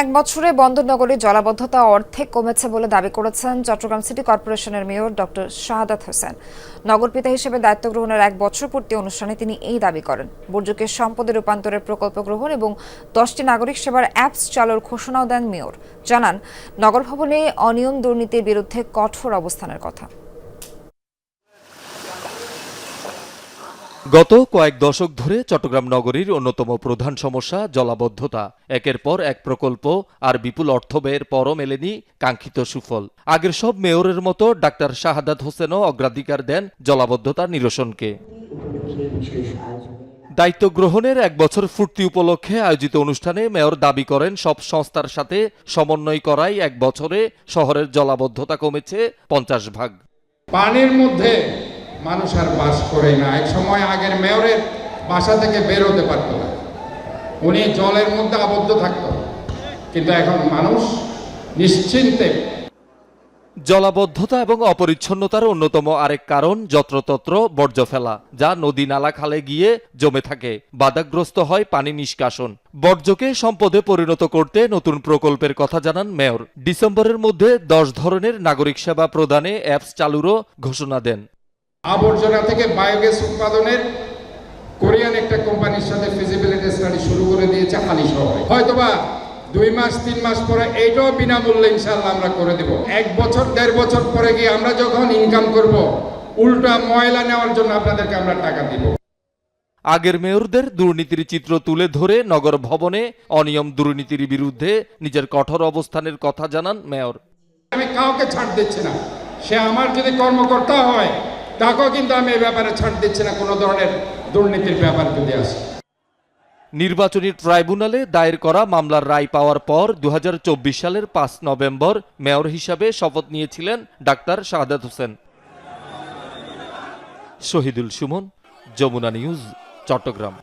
এক বছরে বন্দরনগরীর জলাবদ্ধতা অর্ধেক কমেছে বলে দাবি করেছেন চট্টগ্রাম সিটি কর্পোরেশনের মেয়র ডক্টর শাহাদাত হোসেন। নগরপিতা হিসেবে দায়িত্ব গ্রহণের এক বছর পূর্তি অনুষ্ঠানে তিনি এই দাবি করেন। বুর্জুকে সম্পদে রূপান্তরের প্রকল্প গ্রহণ এবং দশটি নাগরিক সেবার অ্যাপস চালুর ঘোষণাও দেন মেয়র। জানান, নগর ভবনে অনিয়ম দুর্নীতির বিরুদ্ধে কঠোর অবস্থানের কথা। গত কয়েক দশক ধরে চট্টগ্রাম নগরীর অন্যতম প্রধান সমস্যা জলাবদ্ধতা। একের পর এক প্রকল্প আর বিপুল অর্থ ব্যয়ের পরও মেলেনি কাঙ্ক্ষিত সুফল। আগের সব মেয়রের মতো ডাক্তার শাহাদাত হোসেনও অগ্রাধিকার দেন জলাবদ্ধতা নিরসনকে। দায়িত্ব গ্রহণের এক বছর ফুর্তি উপলক্ষে আয়োজিত অনুষ্ঠানে মেয়র দাবি করেন, সব সংস্থার সাথে সমন্বয় করাই এক বছরে শহরের জলাবদ্ধতা কমেছে পঞ্চাশ ভাগ। পানির মধ্যে মানুষ আর বাস করে না। এক সময় আগের মেয়রের বাসা থেকে বের হতে পারত উনি জলের মধ্যে আবদ্ধ থাকত। কিন্তু এখন মানুষ নিশ্চিন্তে জলাবদ্ধতা এবং অপরিচ্ছন্নতার অন্যতম আরেক কারণ যত্রতত্র বর্জ্য ফেলা, যা নদী নালা খালে গিয়ে জমে থাকে। বাধাগ্রস্ত হয় পানি নিষ্কাশন। বর্জ্যকে সম্পদে পরিণত করতে নতুন প্রকল্পের কথা জানান মেয়র। ডিসেম্বরের মধ্যে দশ ধরনের নাগরিক সেবা প্রদানে অ্যাপস চালুরও ঘোষণা দেন। আবর্জনা থেকে বায়োগ্যাস উৎপাদনের কোরিয়ান একটা কোম্পানির সাথে ফিজিবিলিটি স্টাডি শুরু করে দিয়েছে হালি শহরে। হয়তোবা দুই মাস তিন মাস পরে এইটাও বিনামূল্যে ইনশাল্লাহ আমরা করে দেব। এক বছর দেড় বছর পরে গিয়ে আমরা যখন ইনকাম করব উল্টা ময়লা নেওয়ার জন্য আপনাদেরকে আমরা টাকা দিব। আগের মেয়রদের দুর্নীতির চিত্র তুলে ধরে নগর ভবনে অনিয়ম দুর্নীতির বিরুদ্ধে নিজের কঠোর অবস্থানের কথা জানান মেয়র। আমি কাউকে ছাড় দিচ্ছি না। সে আমার যদি কর্মকর্তা হয় তাকেও কিন্তু আমি এই ব্যাপারে ছাড় দিচ্ছি না, কোনো ধরনের দুর্নীতির ব্যাপার যদি আসে নির্বাচনী ট্রাইব্যুনালে দায়ের করা মামলার রায় পাওয়ার পর দু হাজার চব্বিশ সালের পাঁচ নভেম্বর মেয়র হিসাবে শপথ নিয়েছিলেন ডাক্তার শাহাদাত হোসেন। শহীদুল সুমন, যমুনা নিউজ, চট্টগ্রাম।